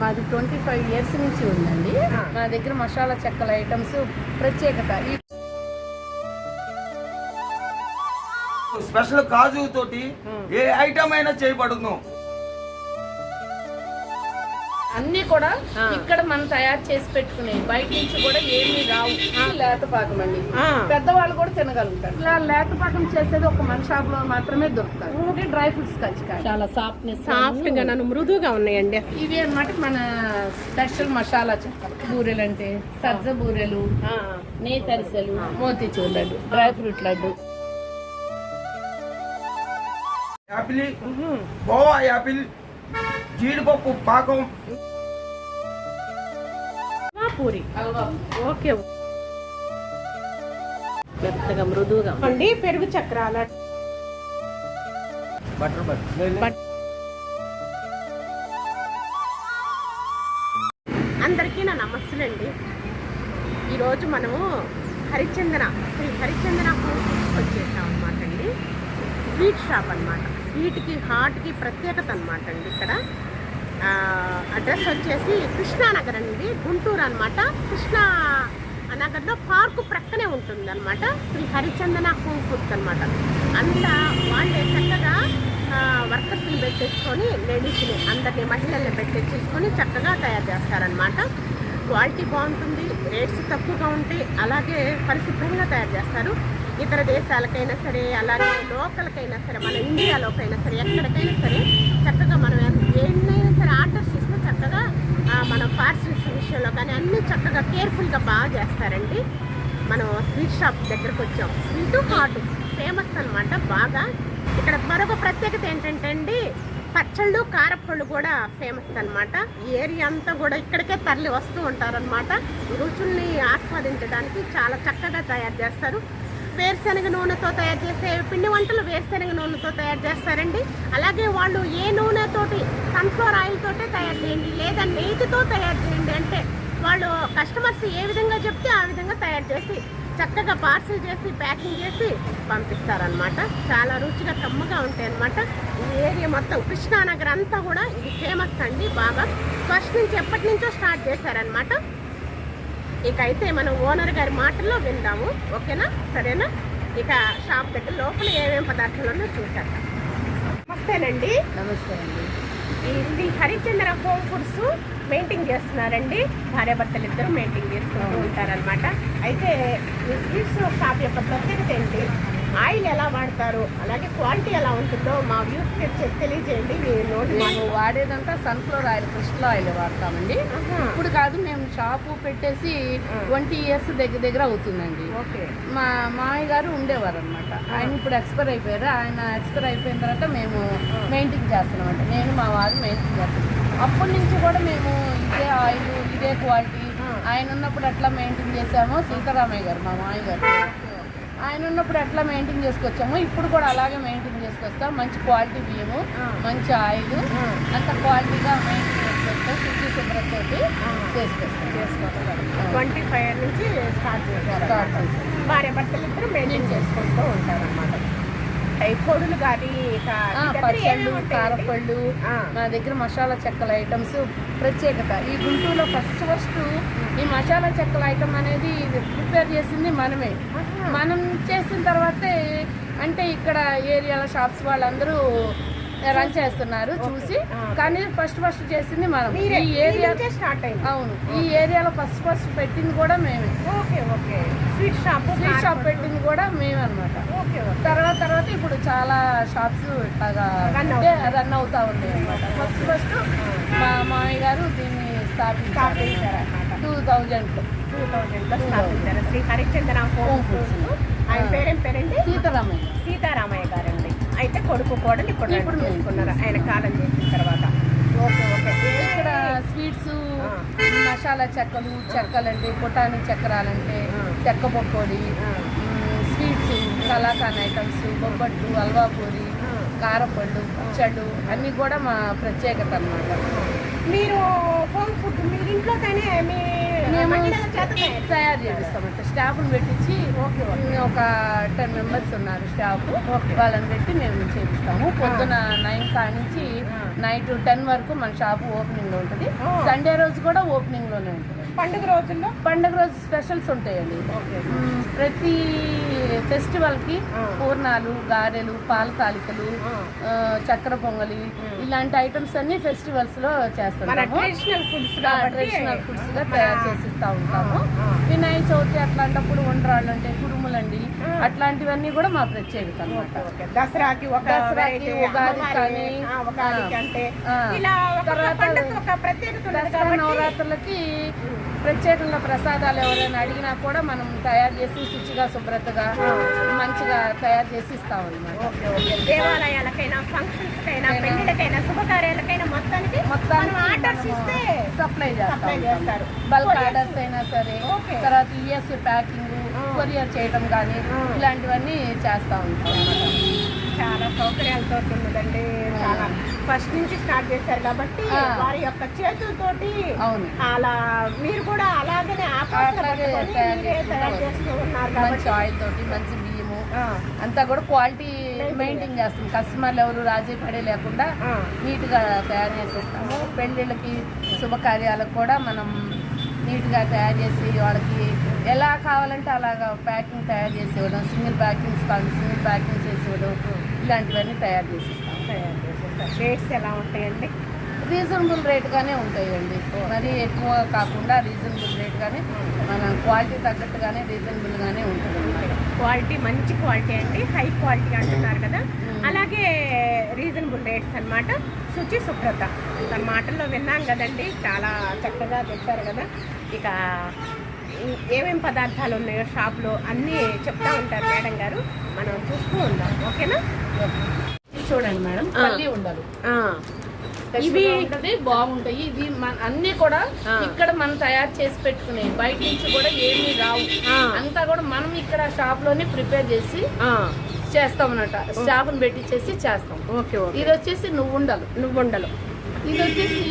మాది twenty five years నుంచి ఉందండి. మా దగ్గర మసాలా చెక్కల ఐటమ్స్ ప్రత్యేకత. స్పెషల్ కాజు తోటి ఏ ఐటమ్ అయినా చేయబడును. అన్ని కూడా ఇక్కడ మనం తయారు చేసి పెట్టుకునే బయట నుంచి కూడా ఏమీ రావు. లేత పాకం అండి. పెద్దవాళ్ళు కూడా తినగలుగుతారు. ఇలా లేత పాకం చేసేది ఒక మన షాప్లో మాత్రమే దొరుకుతాయి డ్రై ఫ్రూట్స్ కచ్చికాయ చాలా సాఫ్ట్నెస్ సాఫ్ట్గా నన్ను మృదువుగా ఉన్నాయండి. ఇవి అన్నమాట మన స్పెషల్ మసాలా చెక్కలు. బూరెలు అంటే సజ్జ బూరెలు నేతి అరిసెలు motichoor laddu dry fruit laddu. Apple. Goa apple. జీడిపప్పు పాకం. పూరి. ఓకే. మెత్తగా మృదువుగా అండి పెరుగు చక్రాల. బటర్ బటర్ అందరికీ నా నమస్తులండి ఈరోజు మనము హరిచందన శ్రీ హరిచందన ఫుడ్స్కి వచ్చేసాం అనమాట అండి. స్వీట్ షాప్ అనమాట స్వీట్కి హాట్కి ప్రత్యేకత అనమాట అండి ఇక్కడ. అడ్రస్ వచ్చేసి కృష్ణానగర్ అండి. గుంటూరు అనమాట కృష్ణా నగర్లో పార్కు ప్రక్కనే ఉంటుంది అనమాట శ్రీ హరిచందన హోమ్ ఫుడ్స్ అనమాట అంతా వాళ్ళే చక్కగా వర్కర్స్ని పెట్టేసుకొని లేడీస్ని అందరినీ మహిళల్ని పెట్టేసుకొని చక్కగా తయారు చేస్తారనమాట క్వాలిటీ బాగుంటుంది రేట్స్ తక్కువగా ఉంటాయి అలాగే పరిశుభ్రంగా తయారు చేస్తారు. ఇతర దేశాలకైనా సరే అలాగే లోకల్కైనా సరే మన ఇండియాలోకైనా సరే ఎక్కడికైనా సరే చక్కగా మనం ఎన్నైనా సరే ఆర్డర్స్ ఇస్తే చక్కగా మనం మన పార్సల్స్ విషయంలో కానీ అన్నీ చక్కగా కేర్ఫుల్గా బాగా చేస్తారండి. మనం స్వీట్ షాప్ దగ్గరకు వచ్చాం. స్వీట్ హాట్ ఫేమస్ అన్నమాట బాగా. ఇక్కడ మరొక ప్రత్యేకత ఏంటంటే అండి పచ్చళ్ళు కారపళ్ళు కూడా ఫేమస్ అన్నమాట. ఈ ఏరియా అంతా కూడా ఇక్కడికే తరలి వస్తూ ఉంటారనమాట రుచుల్ని ఆస్వాదించడానికి చాలా చక్కగా తయారు చేస్తారు. వేరుశనగ నూనెతో తయారు చేసే పిండి వంటలు వేరుశనగ నూనెతో తయారు చేస్తారండి. అలాగే వాళ్ళు ఏ నూనెతోటి సన్ఫ్లవర్ ఆయిల్ తోటే తయారు చేయండి లేదా నెయ్యితో తయారు చేయండి అంటే వాళ్ళు కస్టమర్స్ ఏ విధంగా చెప్తే ఆ విధంగా తయారు చేసి చక్కగా పార్సిల్ చేసి ప్యాకింగ్ చేసి పంపిస్తారనమాట చాలా రుచిగా కమ్మగా ఉంటాయి అనమాట ఈ ఏరియా మొత్తం కృష్ణానగర్ అంతా కూడా ఇది ఫేమస్ అండి బాగా ఫస్ట్ నుంచి ఎప్పటి నుంచో స్టార్ట్ చేశారనమాట ఇక అయితే మనం ఓనర్ గారి మాటల్లో విందాము. ఓకేనా? సరేనా? ఇక షాప్ దగ్గర లోపల ఏమేం పదార్థాలు ఉన్నాయో చూసాక నమస్తేనండి. నమస్తే అండి. ఈ Sri Harichandra home foods maintain చేస్తున్నారండి. భార్యాభర్తలు ఇద్దరు మెయింటైన్ చేసుకుంటూ ఉంటారనమాట అయితే ఈ స్వీట్స్ షాప్ యొక్క ప్రత్యేకత ఏంటి? ఆయిల్ ఎలా వాడతారు అలాగే క్వాలిటీ ఎలా ఉంటుందో మా వ్యూస్ తెలియజేయండి. మీ నోటి మాట. మేము వాడేదంతా సన్ఫ్లవర్ ఆయిల్ కృష్ణ ఆయిల్ వాడతామండి. ఇప్పుడు కాదు మేము షాపు పెట్టేసి ట్వంటీ ఇయర్స్ దగ్గర దగ్గర అవుతుందండి. ఓకే. మా మామయ్య గారు ఉండేవారు అనమాట ఆయన ఇప్పుడు ఎక్స్పైర్ అయిపోయారు. ఆయన ఎక్స్పైర్ అయిపోయిన తర్వాత మేము మెయింటైన్ చేస్తున్నాం అంటే నేను మా వారు మెయింటైన్ చేస్తున్నాం. అప్పటి నుంచి కూడా మేము ఇదే ఆయిల్ ఇదే క్వాలిటీ ఆయన ఉన్నప్పుడు ఎట్లా మెయింటైన్ చేసామో సీతారామయ్య గారు మా మామయ్య గారు. ఆయన ఉన్నప్పుడు ఎట్లా మెయింటైన్ చేసుకొచ్చామో ఇప్పుడు కూడా అలాగే మెయింటైన్ చేసుకొస్తాం. మంచి క్వాలిటీ బియ్యము మంచి ఆయిల్ అంత క్వాలిటీగా మెయింటైన్ చేసుకొస్తాం. శుచి శుభ్రతతోటి చేసుకొస్తాం. ట్వంటీ ఫైవ్ నుంచి స్టార్ట్ చేశారు. భార్య భర్తలు ఇద్దరు మెయింటైన్ చేసుకుంటూ ఉంటారు అనమాట ఈ పొడులు కానీ పచ్చళ్ళు? కారపళ్ళు ఆ. మా దగ్గర మసాలా చెక్కల ఐటమ్స్ ప్రత్యేకత ఈ గుంటూరులో ఫస్ట్ ఫస్ట్ ఈ మసాలా చెక్కల ఐటమ్ అనేది ప్రిపేర్ చేసింది మనమే. మనం చేసిన తర్వాతే అంటే ఇక్కడ ఏరియాల షాప్స్ వాళ్ళందరూ రన్ చేస్తున్నారు చూసి. కానీ ఫస్ట్ ఫస్ట్ చేసింది మనం. ఈ ఏరియా స్టార్ట్ అయింది. అవును. ఈ ఏరియాలో ఫస్ట్ ఫస్ట్ పెట్టింది కూడా మేమే. Okay okay sweet shop sweet shop పెట్టింది కూడా మేమే అనమాట తర్వాత తర్వాత ఇప్పుడు చాలా షాప్స్ ఇట్లాగా రన్ అవుతా ఉన్నాయి అనమాట ఫస్ట్ ఫస్ట్ మా మామయ్య గారు దీన్ని స్థాపించారు. టూ థౌజండ్లో టూ థౌజండ్లో స్థాపించారు. శ్రీ ఫుడ్స్ ఆయన పేరేం సీతారామయ్య. సీతారామయ్య అయితే కొడుకు కోడలు ఇప్పుడు ఇప్పుడు చేసుకున్నారు ఆయన కాలం చేసిన తర్వాత ఓకే ఓకే ఇక్కడ స్వీట్స్. మసాలా చెక్కలు చెక్కలంటే పుటాని చక్రాలంటే. చెక్క పకోడి ఆ. స్వీట్స్ కలాకాన్ ఐటమ్స్ బొబ్బట్లు హల్వా పూరి. కారపళ్ళు పచ్చళ్ళు అన్నీ కూడా మా ప్రత్యేకత అన్నమాట మీరు హోమ్ ఫుడ్ మీరు ఇంట్లోనే మీ మేము తయారు చేపిస్తామంట స్టాఫ్ని పెట్టించి. ఒక టెన్ మెంబర్స్ ఉన్నారు స్టాఫ్. వాళ్ళని పెట్టి మేము చేపిస్తాము పొద్దున నైన్ కాడ నుంచి ఆ. నైట్ టెన్ వరకు మన షాప్ ఓపెనింగ్లో ఉంటుంది. సండే రోజు కూడా ఓపెనింగ్లోనే ఉంటుంది పండుగ రోజుల్లో? పండుగ రోజు స్పెషల్స్ ఉంటాయండి. ప్రతి ఫెస్టివల్కి ఆ. పూర్ణాలు గారెలు పాల తాలికలు చక్కెర పొంగలి ఇలాంటి ఐటమ్స్ అన్ని ఫెస్టివల్స్లో చేస్తాము ట్రెడిషనల్ ఫుడ్స్ ట్రెడిషనల్ ఫుడ్స్గా తయారు చేసిస్తా ఉంటాము. వినాయక చవితి అట్లాంటప్పుడు ఉండ్రాళ్ళు అంటే కుడుములండి. అట్లాంటివన్నీ కూడా మా ప్రత్యేకత అన్నమాట ఓకే, దసరాకి ఒక దసరాకి, అమ్మవారి, కానీ, తర్వాత దసరా నవరాత్రులకి ప్రత్యేకంగా ప్రసాదాలు ఎవరైనా అడిగినా కూడా మనం తయారు చేసి శుచిగా శుభ్రతగా మంచిగా తయారు చేసి ఇస్తాం ఓకే దేవాలయాలకైనా శుభకార్యాలకైనా మొత్తానికి ఆర్డర్స్ ఇస్తే సప్లై చేస్తారు బల్క్. ఆర్డర్స్ అయినా సరే. తర్వాత యుఎస్ ప్యాకింగ్. కొరియర్ చేయడం కానీ. ఇలాంటివన్నీ చేస్తూ ఉంటాం అన్నమాట. చాలా సౌకర్యాలతో ఉన్నదండి చాలా ఫస్ట్ నుంచి స్టార్ట్ చేశారు కాబట్టి. వారి యొక్క చేతులతోటి అవును. అలా మీరు కూడా అలాగనే తయారు చేస్తూ ఉన్నారు మంచి ఆయిల్ తోటి మంచి బియ్యము అంతా కూడా క్వాలిటీ మెయింటైన్ చేస్తాం కస్టమర్లు ఎవరు రాజీ పడే లేకుండా. నీట్గా తయారు చేసేస్తాము. పెళ్ళిళ్ళకి శుభకార్యాలకు కూడా మనం నీట్గా తయారు చేసి వాళ్ళకి ఎలా కావాలంటే అలాగా ప్యాకింగ్ తయారు చేసి ఇవ్వడం సింగిల్ ప్యాకింగ్స్ కాదు సింగిల్ ప్యాకింగ్ చేసి ఇవ్వడం ఇలాంటివన్నీ తయారు చేసిస్తాం. తయారు చేసేస్తారు రేట్స్ ఎలా ఉంటాయండి? రీజనబుల్ రేట్గానే ఉంటాయండి. మరీ ఎక్కువ కాకుండా రీజనబుల్ రేట్గానే మన క్వాలిటీ తగ్గట్టుగానే రీజనబుల్గానే ఉంటుంది క్వాలిటీ మంచి క్వాలిటీ అండి. హై క్వాలిటీ అంటున్నారు కదా. అలాగే రీజనబుల్ రేట్స్ అన్నమాట. శుచి శుభ్రత. తన మాటల్లో విన్నాం కదండి. చాలా చక్కగా చెప్పారు కదా. ఇక ఈ- ఏమేం పదార్థాలు ఉన్నాయో షాప్లో అన్నీ చెప్తా ఉంటారు మేడం గారు. మనం చూస్తూ ఉందాం. ఓకేనా చూడండి మేడం. పల్లి ఉండదు ఇవి ఉంటది బాగుంటాయి. ఇవి అన్ని కూడా. ఇక్కడ మనం తయారు చేసి పెట్టుకునే బయట నుంచి కూడా ఏమీ రావు. అంతా కూడా మనం ఇక్కడ షాప్లోనే ప్రిపేర్ చేసి చేస్తాం అన్నమాట స్టాఫ్ పెట్టించేసి చేస్తాం. ఇది వచ్చేసి నువ్వు ఉండలు నువ్వుండలు. ఇది వచ్చేసి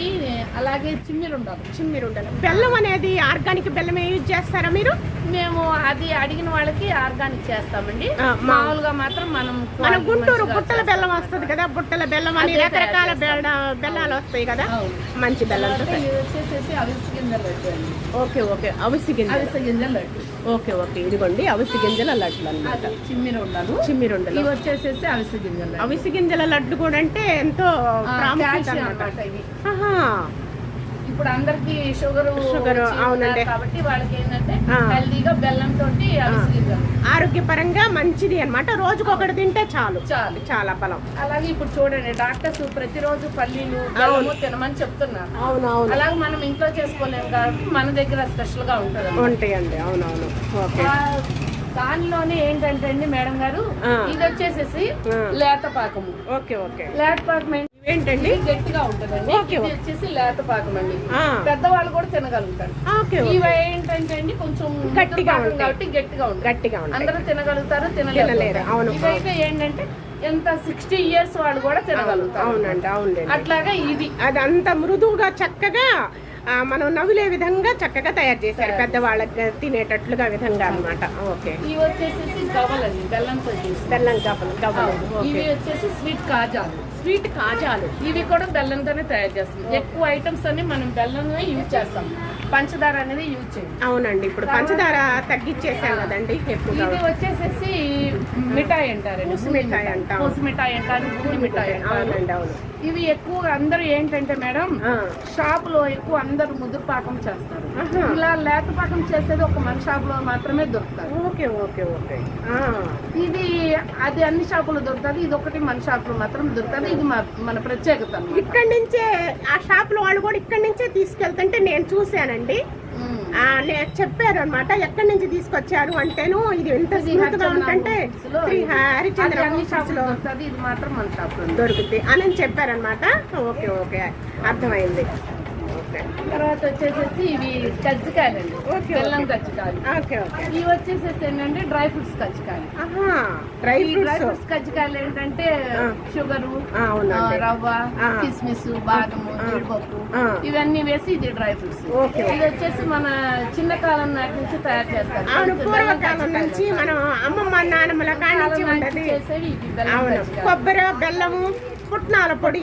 అలాగే చిమ్మిరి ఉండలు చిమ్మిరి ఉండలు బెల్లం అనేది ఆర్గానిక్ బెల్లమే యూజ్ చేస్తారా మీరు? మేము అది అడిగిన వాళ్ళకి ఆర్గానిక్ చేస్తామండి. మామూలుగా మాత్రం మనం మన గుంటూరు బుట్టల బెల్లం వస్తుంది కదా బుట్టల బెల్లం అని రకరకాల బెల్ల- బెల్లాలు వస్తాయి కదా. మంచి వచ్చేసేసి అవిసి గింజల లడ్డు అండి ఓకే ఓకే. అవిసి గింజలు. అవిసి గింజల లడ్డు. Okay okay. ఇదిగోండి అవిసి గింజల లడ్లు అన్నమాట. అది చిమ్మిరి ఉండలు చిమ్మిరుండలు. ఇవి వచ్చేసేసి అవిసి గింజల లడ్డు. అవిసి గింజల లడ్డు కూడా అంటే ఎంతో ప్రాముఖ్యత అన్నమాట. ఇవి. ఇప్పుడు అందరికి షుగర్ Sugar, అవునండి. కాబట్టి వాళ్ళకి ఏంటంటే. హెల్దీగా బెల్లం తోటి ఆరోగ్యపరంగా మంచిది అన్నమాట. రోజుకొకటి తింటే చాలు. చాలు. చాలా బలం. అలాగే ఇప్పుడు చూడండి డాక్టర్స్ ప్రతిరోజు పల్లీలు బెల్లము తినమని చెప్తున్నారు. అలాగే మనం ఇంట్లో చేసుకోలేము కాబట్టి మన దగ్గర స్పెషల్గా ఉంటుంది ఉంటాయండి అవునవును. ఓకే. దానిలోనే ఏంటంటే అండి మేడం గారు. ఇది వచ్చేసేసి. లేత పాకము. Okay okay. లేత పాకం? ఏంటండి? గట్టిగా ఉంటుందండి. ఓకే. వచ్చేసి లేత పాకం అండి. పెద్దవాళ్ళు కూడా తినగలుగుతారు. ఇవి ఏంటంటే అండి కొంచెం గట్టిగా. కాబట్టి గట్టిగా ఉంటాయి. గట్టిగా ఉంటాయి. అందరూ తినగలుగుతారు తినలేరు, అవును. ఇవైతే ఏంటంటే ఎంత సిక్స్టీ ఇయర్స్ వాళ్ళు కూడా తినగలుగుతారు. అవునండి అవునండి అట్లాగా ఇది. అది అంత మృదువుగా చక్కగా మనం నవ్వులే విధంగా చక్కగా తయారు చేశారు. పెద్దవాళ్ళకి తినేటట్లుగా విధంగా అన్నమాట. ఓకే. ఇవి వచ్చేసి బెల్లంతో బెల్లం గవ్వలు. ఇవి వచ్చేసి స్వీట్ కాజాలు. స్వీట్ కాజాలు. ఇవి కూడా బెల్లంతోనే తయారు చేస్తాం. ఎక్కువ ఐటమ్స్ అన్ని మనం బెల్లంలో యూజ్ చేస్తాం. పంచదార అనేది యూజ్ చేయం. అవునండి ఇప్పుడు పంచదార తగ్గించేసాం కదండి ఇది వచ్చేసేసి మిఠాయి అంటారండి. పూసి మిఠాయి అంటాం. పూసి మిఠాయి అంటారు మిఠాయి అంటారు. అవునండి అవును. ఇవి ఎక్కువ అందరూ ఏంటంటే మేడం షాప్లో ఎక్కువ అందరు ముదురు పాకం చేస్తారు. ఇలా లేత పాకం చేసేది ఒక మన షాప్లో మాత్రమే దొరుకుతారు. Okay okay okay. ఇది అది అన్ని షాపులో దొరుకుతుంది ఇది ఒకటి మన షాప్లో మాత్రం దొరుకుతుంది ఇది మన ప్రత్యేకత. ఇక్కడి నుంచే ఆ షాప్లో వాళ్ళు కూడా ఇక్కడి నుంచే తీసుకెళ్తుంటే నేను చూశానండి. చెప్పారు అనమాట ఎక్కడి నుంచి తీసుకొచ్చారు అంటేను ఇది ఎంత స్మూత్గా ఉంటుంటే శ్రీ. హరిచంద్ర దొరుకుతుంది అని చెప్పారనమాట ఓకే ఓకే అర్థమైంది తర్వాత వచ్చేసేసి ఇవి కజ్జికాయలండి బెల్లం. కజ్జికాయలు ఓకే ఓకే ఇవి వచ్చేసేసి ఏంటంటే డ్రై ఫ్రూట్స్ కజ్జికాయలు డ్రై ఫ్రూట్స్ కజ్జికాయలు ఏంటంటే. షుగరు రవ్వ. కిస్మిస్ బాదము. జీడిపప్పు. ఇవన్నీ వేసి ఇది డ్రై ఫ్రూట్స్. ఇది వచ్చేసి మన చిన్న కాలం నాటి నుంచి తయారు చేస్తారు పూర్వకాలం నుంచి. మనం అమ్మమ్మ నాన్నమ్మల కాడి నుంచి చేసేవి. కొబ్బరి బెల్లము పుట్నాల పొడి.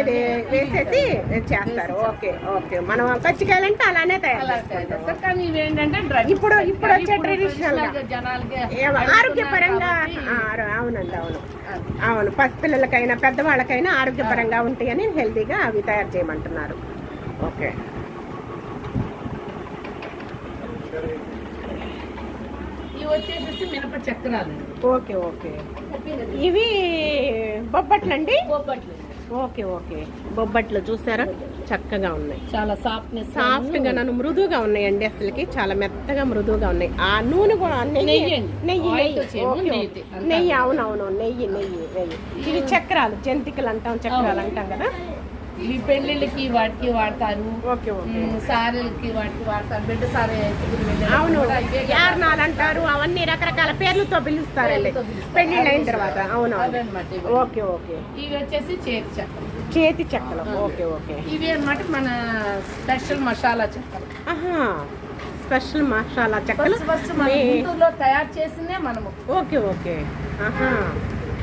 ఇది వేసేసి చేస్తారు. Okay okay. మనం కచ్చికాయలంటే అలానే తయారు చేస్తారు కానీ ఏంటంటే ఇప్పుడు- ఇప్పుడు వచ్చే అడుగుతున్నారు ఆరోగ్యపరంగా అవునండి అవును. అవును పసిపిల్లలకైనా పెద్దవాళ్ళకైనా ఆరోగ్యపరంగా ఉంటాయని హెల్తీగా అవి తయారు చేయమంటున్నారు. ఓకే. వచ్చేసేసి మినప చక్రాలు. Okay okay. ఇవి బొబ్బట్లండి? బొబ్బట్లు ఓకే ఓకే. బొబ్బట్లు చూసారా? చక్కగా ఉన్నాయి. చాలా సాఫ్ట్నెస్ సాఫ్ట్గా నన్ను మృదువుగా ఉన్నాయండి అసలుకి. చాలా మెత్తగా మృదువుగా ఉన్నాయి. ఆ నూనె కూడా నెయ్యి. నెయ్యి అండి. నెయ్యి అవునవును. నెయ్యి నెయ్యి నెయ్యి. ఇవి చక్రాలు జంతికలు అంటాం చక్రాలు అంటాం కదా. ఇవి పెళ్ళిళ్ళకి వాటికి వాడతారు. సారెలకి వాటికి వాడతారు. బిడ్డ సారే అవును. యార్నాలు అంటారు అవన్నీ రకరకాల పేర్లతో పిలుస్తారు. పెళ్ళిళ్ళు అయిన తర్వాత. అవును. Okay okay. ఇవి వచ్చేసి చేతి చక్రం. చేతి చెక్కలు ఓకే ఓకే. ఇవి అన్నమాట మన స్పెషల్ మసాలా ఆహా. స్పెషల్ మసాలా చెక్కలు తయారు చేసిందే మనము. Okay okay. ఆహా.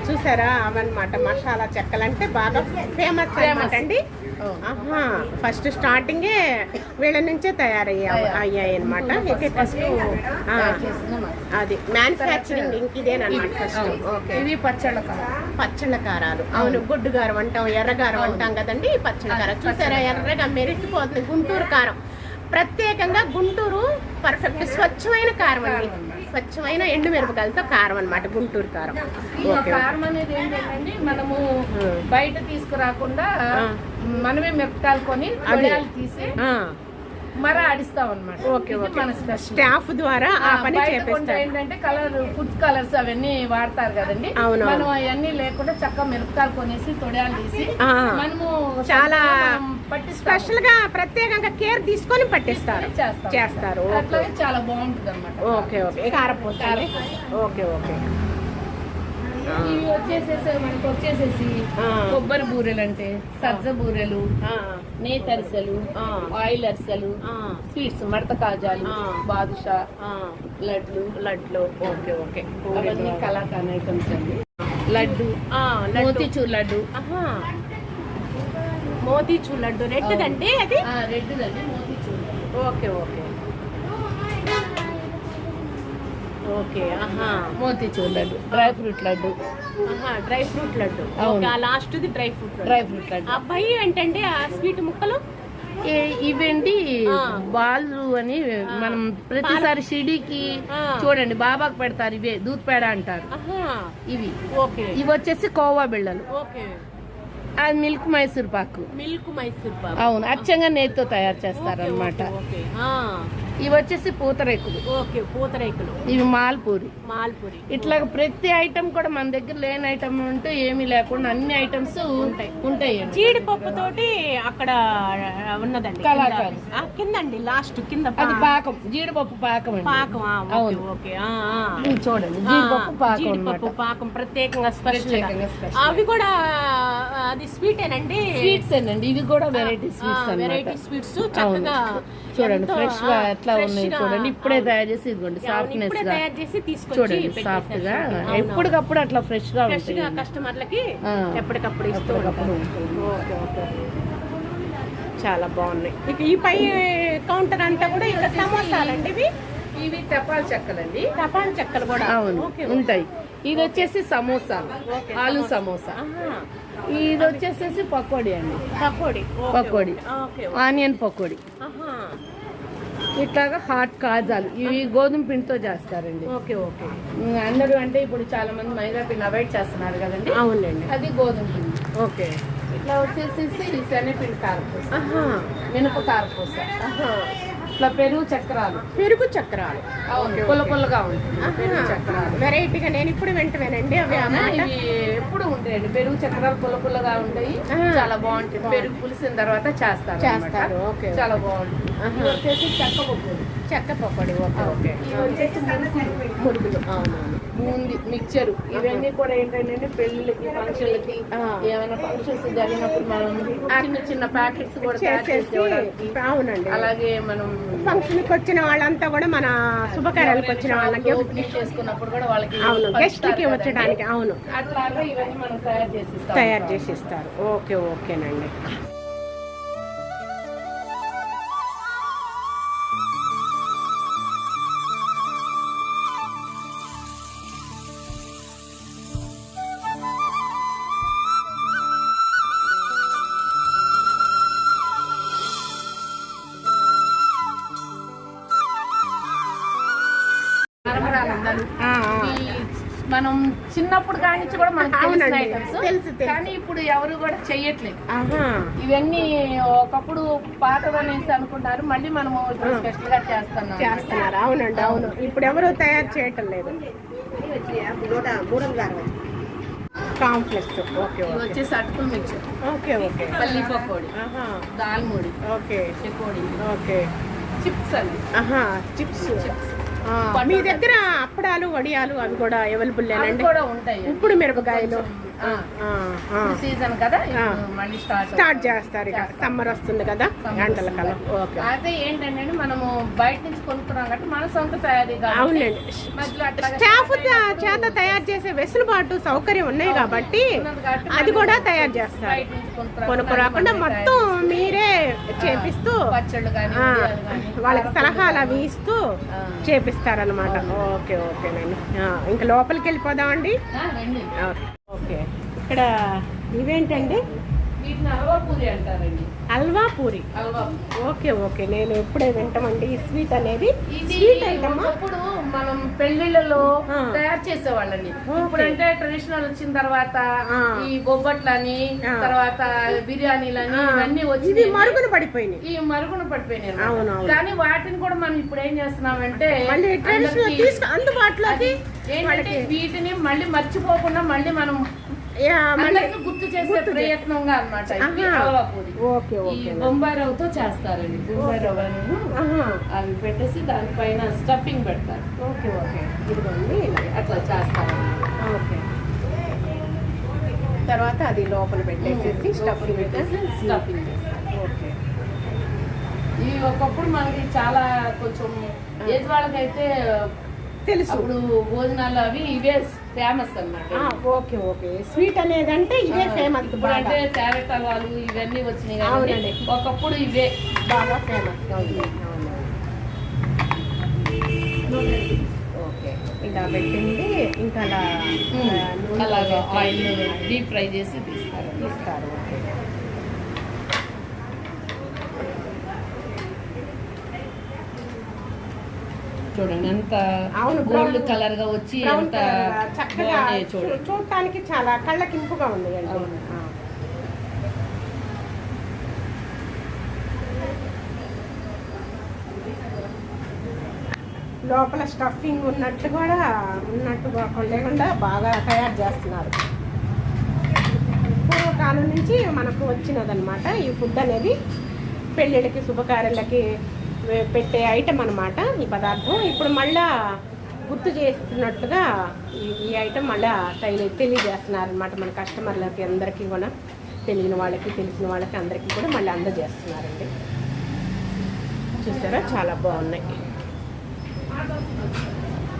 చూసారా? అవన్నమాట మసాలా చెక్కలు అంటే బాగా ఫేమస్ ఫేమస్ అండి. ఫస్ట్ స్టార్టింగే వీళ్ళ నుంచే తయారయ్యా తయారు. అయ్యాయి అనమాట ఫస్ట్ ఫస్ట్. అది మ్యానుఫ్యాక్చరింగ్ ఇంక ఇదేనమాట ఫస్ట్ ఇవి పచ్చళ్ళ పచ్చళ్ళ కారాలు. అవును గుడ్డు కారం అంటాం ఎర్ర కారం. అంటాం కదండి ఈ పచ్చళ్ళ కారం. చూసారా ఎర్రగా మెరిసిపోతుంది గుంటూరు కారం. ప్రత్యేకంగా గుంటూరు పర్ఫెక్ట్ స్వచ్ఛమైన కారం అండి. స్వచ్ఛమైన ఎండు మిరపకాయలతో కారం అన్నమాట గుంటూరు కారం కారం అనేది ఏంటంటే మనము. బయట తీసుకురాకుండా. మనమే మిరపకాయలు కొని తీసి మర ఆడిస్తాం అనమాట ఓకే ఓకే. మన స్టాఫ్ ద్వారా ఆ పని చేపిస్తారు ఏంటంటే కలర్ ఫుడ్ కలర్స్ అవన్నీ వాడతారు కదండి. మనం అవన్నీ లేకుండా చక్కగా మిరపకాయలు కొనేసి తొడియాలు తీసి. మనము చాలా. స్పెషల్గా ప్రత్యేకంగా కేర్ తీసుకొని పట్టిస్తారు. చేస్తాం. చేస్తారు. ఓకే. అట్లాగే చాలా బాగుంటుంది అనమాట ఓకే. ఓకే కారపూస. Okay okay. ఇవి వచ్చేసేసి మనకి వచ్చేసేసి. కొబ్బరి బూరెలు అంటే సజ్జ బూరెలు ఆ, నేతి అరిసెలు ఆ. ఆయిల్ అరిసెలు స్వీట్స్ మడత కాజాలు. బాదుషా. లడ్లు లడ్లు ఓకే ఓకే అవన్నీ కళాకాన్ ఐటమ్స్ అండి లడ్డు. మోతిచూర్ లడ్డు. మోతీచూర్ లడ్డు రెడ్ అండి అది రెడ్ అండి మోతిచూర్. ఓకే ఓకే ఓకే ఆహా. Motichoor laddu dry fruit laddu. Dry fruit laddu. అవును. ఓకే ఆ last the dry fruit dry fruit laddu. అబ్బాయి ఏంటండి ఆ స్వీట్ ముక్కలు? ఆ. బాలు అని మనం ప్రతిసారి షిడీకి. చూడండి బాబాకు పెడతారు ఇవే దూద్ పేడ అంటారు ఇవి. ఓకే. ఇవి వచ్చేసి కోవా బిళ్ళలు. ఓకే. అది మిల్క్ మైసూర్ పాకు. మిల్క్ మైసూర్ పాక్. అవును అచ్చంగా నేతితో తయారు చేస్తారు అనమాట ఇవి వచ్చేసి పూతరేకులు. ఓకే పూతరేకులు. ఇవి మాల్పూరి. మాల్పూరి. ఇట్లా ప్రతి ఐటమ్ కూడా మన దగ్గర లేని ఐటమ్ ఉంటే ఏమీ లేకుండా అన్ని ఐటమ్స్ ఉంటాయి. ఉంటాయి జీడిపప్పు తోటి అక్కడ ఉన్నదండి. ఆ, కిందండి లాస్ట్ కింద అది పాకం జీడిపప్పు పాకం పాకం ఓకే, అవును. చూడండి జీడిపప్పు పాకం జీడిపప్పు పాకం ప్రత్యేకంగా స్పెషల్. అవి కూడా అది స్వీట్ ఏనండి. స్వీట్స్ అండి ఇవి కూడా వెరైటీ స్వీట్స్ వెరైటీ స్వీట్స్ చక్కగా చూడండి ఫ్రెష్గా ఎట్లా ఉన్నాయి చూడండి. ఇప్పుడే. తయారు చేసి ఇదిగోండి సాఫ్ట్నెస్ ఇప్పుడే గా. తయారు చేసి తీసుకొచ్చి చూడండి. సాఫ్ట్గా ఎప్పటికప్పుడు అట్లా ఫ్రెష్గా ఫ్రెష్గా ఉంటాయి కస్టమర్లకి. ఎప్పటికప్పుడు ఇస్తూ చాలా బాగున్నాయి. ఇక ఈ పై కౌంటర్ అంతా కూడా ఇక్కడ సమోసాలండి ఇవి? ఇవి తెపాల్ చెక్కలండి. తపాలు చెక్కలు కూడా. ఉంటాయి. ఇది వచ్చేసి సమోసా. ఆలు సమోసా. ఇది వచ్చేసేసి పకోడీ అండి. Pakodi. Pakodi. Okay onion pakodi. ఇట్లాగా హాట్ కాజాలు. ఇవి గోధుమ పిండితో చేస్తారండి. ఓకే ఓకే అందరూ అంటే ఇప్పుడు చాలా మంది మైదా పిండి అవాయిడ్ చేస్తున్నారు కదండి. అవునండి. అది గోధుమ పిండి. ఓకే ఇట్లా వచ్చేసేసి ఈ శనగపిండి కారపూస. మినప కారపూస. ఇట్లా పెరుగు చక్రాలు. పెరుగు చక్రాలు. పుల్ల పుల్లగా చక్రాలు. వెరైటీగా నేను ఇప్పుడు వెంటనేనండి అవి ఎప్పుడు ఉంటాయండి? పెరుగు చక్రాలు పుల్ల పుల్లగా ఉంటాయి. చాలా బాగుంటుంది పెరుగు పులిసిన తర్వాత చేస్తారు చేస్తారు. చాలా బాగుంటుంది వచ్చేసి చెక్క చెక్క పకోడీ ఓకే ఓకే. ఇవి వచ్చేసి మురుకులు మురుగులు అవునవును. బూంది మిక్చర్. ఇవన్నీ కూడా ఏంటంటే పెళ్ళిళ్ళకి ఫంక్షన్లకి. ఏమైనా ఫంక్షన్స్ జరిగినప్పుడు మనం చిన్న చిన్న ప్యాకెట్స్ కూడా అవునండి. అలాగే మనం ఫంక్షన్కి వచ్చిన వాళ్ళంతా కూడా మన శుభకార్యాలకు వచ్చిన వాళ్ళకి ఓపెనింగ్ చేసుకున్నప్పుడు కూడా వాళ్ళకి అవును కదండి. వచ్చడానికి అవును. అట్లాగా ఇవన్నీ మనం తయారు చేసి తయారు చేసి ఇస్తారు. ఓకే ఓకేనండి. కానించి కూడా మనకు తెలిసిన. ఐటమ్స్. కానీ ఇప్పుడు ఎవరు కూడా చెయ్యట్లేదు. ఇవన్నీ ఒకప్పుడు పాతదనేసి అనుకుంటారు మళ్ళీ మనము స్పెషల్గా చేస్తున్నాం. చేస్తున్నారు. అవునండి అవును. ఇప్పుడు ఎవరు తయారు చేయటం లేదు. కాంప్లెక్స్ ఓకే వచ్చేసి అటుకులు మిక్చర్. Okay okay. పల్లి పకోడి దాల్ముడి ఓకే. చెకోడి. ఓకే. చిప్స్ అండి. చిప్స్. చిప్స్. మీ దగ్గర అప్పడాలు వడియాలు అవి కూడా అవైలబుల్ ఇప్పుడు మిరపకాయలు. సీజన్ కదా. మళ్ళీ స్టార్ట్ స్టార్ట్ చేస్తారు ఇక. సమ్మర్ వస్తుంది కదా ఎండల కాలం ఓకే అయితే ఏంటంటే మనము బయట నుంచి కొనుక్కున్నాం కాబట్టి మన సొంత తయారీ అవునండి. స్టాఫ్ చేత తయారు చేసే వెసులుబాటు సౌకర్యం ఉన్నాయి కాబట్టి అది కూడా తయారు చేస్తారు. కొనుక్కోరాకుండా మనమే మొత్తం మీరే చేపిస్తూ వాళ్ళకి సలహాలు. అవి ఇస్తూ. చేపిస్తారనమాట ఓకే ఓకేనండి ఇంకా లోపలికి వెళ్ళిపోదామండి. ఓకే. ఓకే. ఇక్కడ ఇవేంటండి వీటిని హల్వా పూరి అంటారండి. హల్వా పూరి ఓకే ఓకే నేను ఎప్పుడే వింటామండి ఈ స్వీట్ అనేది స్వీట్ ఐటమ్ ఒకప్పుడు మనం పెళ్ళిళ్ళలో. తయారు చేసేవాళ్ళండి ఓకే. ఇప్పుడంటే ట్రెడిషనల్ వచ్చిన తర్వాత. ఈ బొబ్బట్లని. తర్వాత బిర్యానీలని ఇవన్నీ ఇవి వచ్చి మరుగున పడిపోయినాయి ఈ మరుగున పడిపోయినాయి. అవును. కానీ వాటిని కూడా మనం ఇప్పుడు ఏం చేస్తున్నామంటే అందుబాటులోకి ఏంటంటే వీటిని మళ్ళీ మర్చిపోకుండా మళ్ళీ మనం గుర్తు చేసే ప్రయత్నంగా అనమాట ఓకే ఈ ఓకే. బొంబాయి రవ్వతో చేస్తారండి. బొంబాయి రవ్వను. అవి పెట్టేసి దానిపైన స్టఫింగ్ పెడతారు. Okay okay. ఇదిగోండి. అట్లా చేస్తారు ఓకే. తర్వాత అది లోపల పెట్టేసేసి స్టఫింగ్ పెట్టేసి స్టఫింగ్ చేస్తారు. ఓకే. ఇవి ఒకప్పుడు మనకి చాలా కొంచెం ఏజ్ వాళ్ళకైతే తెలుసు. అప్పుడు భోజనాలు అవి ఇవే ఫేమస్ అన్నమాట. Okay okay. స్వీట్ అనేది అంటే ఇదే ఫేమస్ ఇప్పుడు అంటే క్యారెట్ హల్వాలు ఇవన్నీ వచ్చినాయి అవునండి. ఒకప్పుడు ఇవే బాగా ఫేమస్. ఓకే ఇలా పెట్టింది. ఇంకా అలా ఆయిల్ డీప్ ఫ్రై చేసి తీస్తారు. తీస్తారు చూడండి ఎంత అవును, గోల్డ్ కలర్గా వచ్చి ఎంత చక్కగా చూడటానికి చాలా కళ్ళకింపుగా ఉంది అండి అవును. ఆ. లోపల స్టఫింగ్ ఉన్నట్టు కూడా ఉన్నట్టు లేకుండా బాగా తయారు చేస్తున్నారు పూర్వకాలం నుంచి మనకు వచ్చినదన్నమాట ఈ ఫుడ్ అనేది పెళ్ళిళ్ళకి శుభకార్యాలకి పెట్టే ఐటమ్ అనమాట ఈ పదార్థం. ఇప్పుడు మళ్ళా గుర్తు చేస్తున్నట్టుగా ఈ ఈ ఐటమ్ మళ్ళా తెలియ తెలియజేస్తున్నారు అనమాట మన కస్టమర్లకి అందరికీ కూడా. తెలియని వాళ్ళకి తెలిసిన వాళ్ళకి అందరికీ కూడా మళ్ళీ అందజేస్తున్నారండి. చూసారా? చాలా బాగున్నాయి.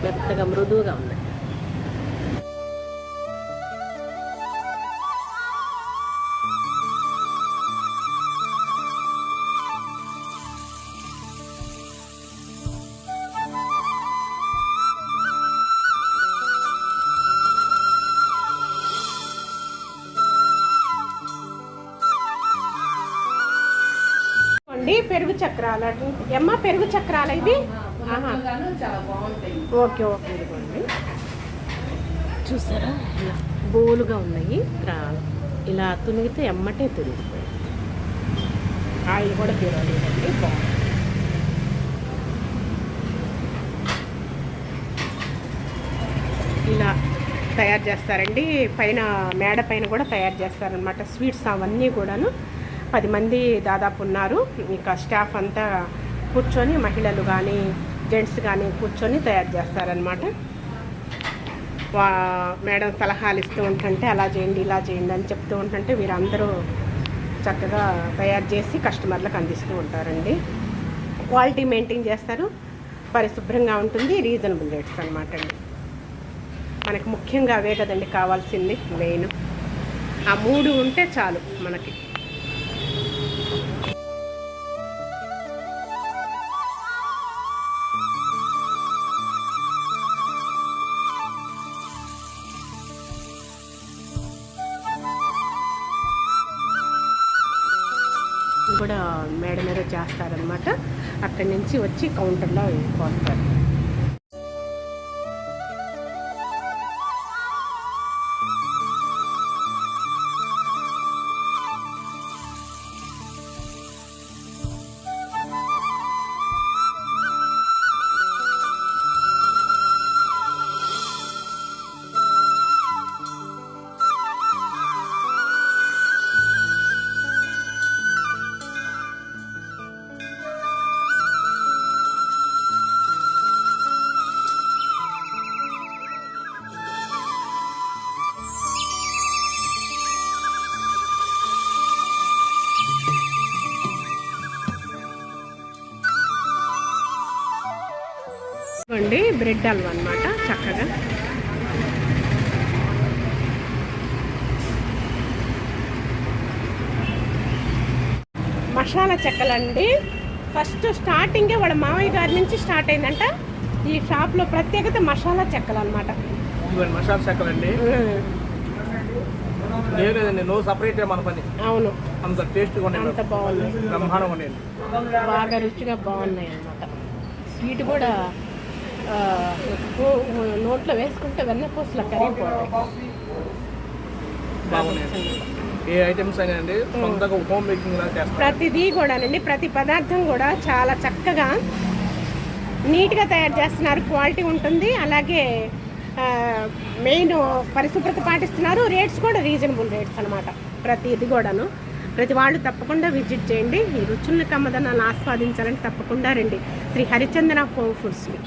మెత్తగా మృదువుగా ఉన్నాయి. చక్రాలు ఎమ్మ పెరుగు చక్రాల ఇది? Okay okay. ఇదిగోండి. చూసారా? ఇలా బోలుగా ఉన్నాయి. ఇలా తునిగితే ఎమ్మటే తిరుగుతుంది ఆయిల్ కూడా తిరగలేదండి బాగుంది. ఇలా తయారు చేస్తారండి. పైన మేడ పైన కూడా తయారు చేస్తారనమాట స్వీట్స్ అవన్నీ కూడాను. పది మంది దాదాపు ఉన్నారు. ఇక స్టాఫ్ అంతా కూర్చొని మహిళలు కానీ జెంట్స్ కానీ కూర్చొని తయారు చేస్తారనమాట వా మేడం సలహాలు ఇస్తూ ఉంటుంటే అలా చేయండి ఇలా చేయండి అని చెప్తూ ఉంటుంటే వీరందరూ చక్కగా తయారు చేసి కస్టమర్లకు అందిస్తూ ఉంటారండి. క్వాలిటీ మెయింటైన్ చేస్తారు. పరిశుభ్రంగా ఉంటుంది. రీజనబుల్ రేట్స్ అనమాట అండి. మనకు ముఖ్యంగా అవే కదండి కావాల్సింది మెయిన్. ఆ మూడు ఉంటే చాలు మనకి. అక్కడి నుంచి వచ్చి కౌంటర్లో పోస్తారు బ్రెడ్ హల్వా అనమాట చక్కగా. మసాలా చెక్కలండి. ఫస్ట్ స్టార్టింగే వాళ్ళ మామయ్య గారి నుంచి స్టార్ట్ అయిందంట. ఈ షాప్లో ప్రత్యేకత మసాలా చెక్కలు అనమాట మసాలా చెక్కలు అండి ఏం లేదండి నో సపరేట్ మన పని. అవును. అంత బ్రహ్మాండంగా బాగా రుచిగా బాగున్నాయి అన్నమాట స్వీట్ కూడా నోట్లో వేసుకుంటే వెన్నపూసల కరిగిపోతాయి. బాగున్నాయి. ఏ ఐటమ్స్ అండి సొంతగా హోమ్ మేకింగ్ చేస్తారు. ప్రతిదీ కూడానండి ప్రతి పదార్థం కూడా చాలా చక్కగా నీట్గా తయారు చేస్తున్నారు. క్వాలిటీ ఉంటుంది. అలాగే మెయిన్ పరిశుభ్రత పాటిస్తున్నారు. రేట్స్ కూడా రీజనబుల్ రేట్స్ అనమాట ప్రతి ఇది కూడాను. ప్రతి వాళ్ళు తప్పకుండా విజిట్ చేయండి. ఈ రుచులను కమ్మదనాన్ని ఆస్వాదించాలని తప్పకుండా రండి. శ్రీ హరిచందన హోమ్ ఫుడ్స్ని.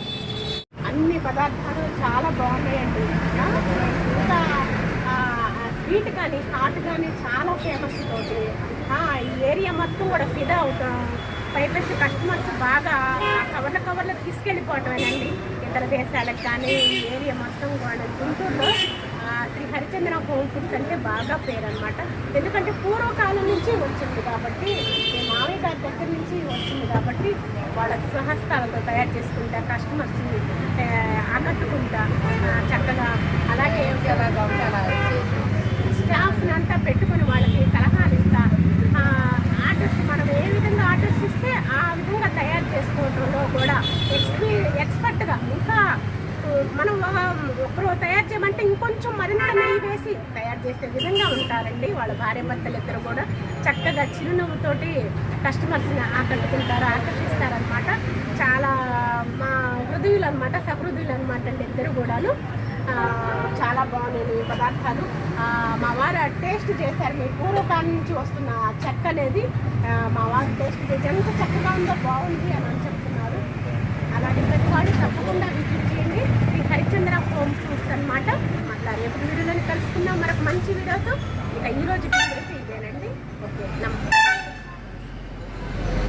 అన్ని పదార్థాలు చాలా బాగున్నాయండి. ఇంకా స్వీట్ కానీ హాట్ కానీ చాలా ఫేమస్ తోటి ఈ ఏరియా మొత్తం కూడా ఫిదా అవుతాం. పైపేసి కస్టమర్స్ బాగా కవర్ల కవర్లకు తీసుకెళ్ళిపోవటమేనండి. ఇతర దేశాలకు కానీ ఈ ఏరియా మొత్తం కూడా గుంటూరులో శ్రీ హరిచంద్ర హోమ్ ఫుడ్స్ అంటే బాగా పేరు అనమాట ఎందుకంటే పూర్వకాలం నుంచి వచ్చింది కాబట్టి మామయ్య గారి దగ్గర నుంచి వచ్చింది కాబట్టి వాళ్ళ స్వహస్తాలతో తయారు చేసుకుంటా కస్టమర్స్ని ఆకట్టుకుంటా చక్కగా అలాగే స్టాఫ్ని అంతా పెట్టుకుని వాళ్ళకి సలహాలు ఇస్తా ఆ, ఆర్డర్స్ మనం ఏ విధంగా ఆర్డర్స్ ఇస్తే ఆ విధంగా తయారు చేసుకోవడంలో కూడా ఎక్స్పీ ఎక్స్పర్ట్గా ఇంకా ఆ, మనం ఒకరు తయారు కొంచెం మరింత నెయ్యి వేసి తయారు చేసే విధంగా ఉంటారండి. వాళ్ళ భార్య భర్తలు ఇద్దరు కూడా చక్కగా చిరునవ్వుతోటి కస్టమర్స్ని ఆకట్టుకుంటారు ఆకర్షిస్తారనమాట చాలా మా హృదయులు అనమాట సహృదయులు అనమాట అండి ఇద్దరు కూడాను. చాలా బాగున్నాయి ఈ పదార్థాలు. మా వారు టేస్ట్ చేశారు. మీ పూర్వకాలం నుంచి వస్తున్న చెక్క అనేది మా వారు టేస్ట్ చేసి ఎంత చక్కగా ఉందో బాగుంది అని అని చెప్తున్నారు. అలాంటి ప్రతి వాడు తప్పకుండా విజిట్ చేయండి. ఈ హరిచంద్ర హోమ్ ఫ్రూట్స్ అనమాట మళ్ళీ రేపు వీడియోలో కలుసుకుందాం. మరొక మంచి వీడియోతో ఇక ఈరోజు ఇదేనండి. ఓకే నమస్తే.